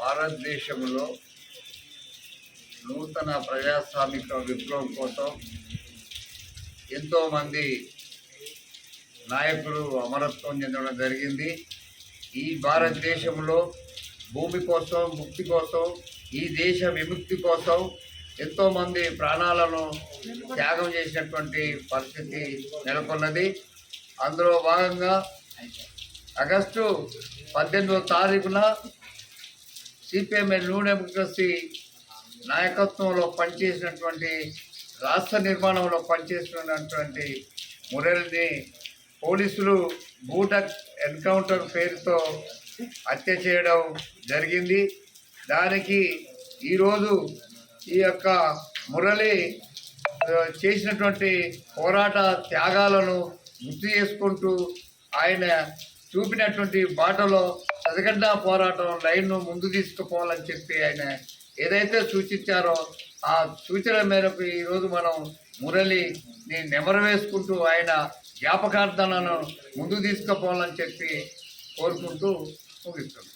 భారతదేశంలో నూతన ప్రజాస్వామిక విప్లవం కోసం ఎంతోమంది నాయకులు అమరత్వం చెందడం జరిగింది. ఈ భారతదేశంలో భూమి కోసం ముక్తి కోసం ఈ దేశ విముక్తి కోసం ఎంతోమంది ప్రాణాలను త్యాగం చేసినటువంటి పరిస్థితి నెలకొన్నది. అందులో భాగంగా ఆగస్టు పద్దెనిమిదో తారీఖున సిపిఎంఎల్ న్యూ డెమోక్రసీ నాయకత్వంలో పనిచేసినటువంటి రాష్ట్ర నిర్మాణంలో పనిచేస్తున్నటువంటి మురళిని పోలీసులు బూటక్ ఎన్కౌంటర్ పేరుతో హత్య చేయడం జరిగింది. దానికి ఈరోజు ఈ యొక్క మురళి చేసినటువంటి పోరాట త్యాగాలను గుర్తు చేసుకుంటూ ఆయన చూపినటువంటి బాటలో చదగడ్డ పోరాటం లైన్ను ముందు తీసుకుపోవాలని చెప్పి ఆయన ఏదైతే సూచించారో ఆ సూచన మేరకు ఈరోజు మనం మురళిని నెమరవేసుకుంటూ ఆయన జ్ఞాపకార్థాలను ముందు తీసుకుపోవాలని చెప్పి కోరుకుంటూ ముగిస్తున్నాం.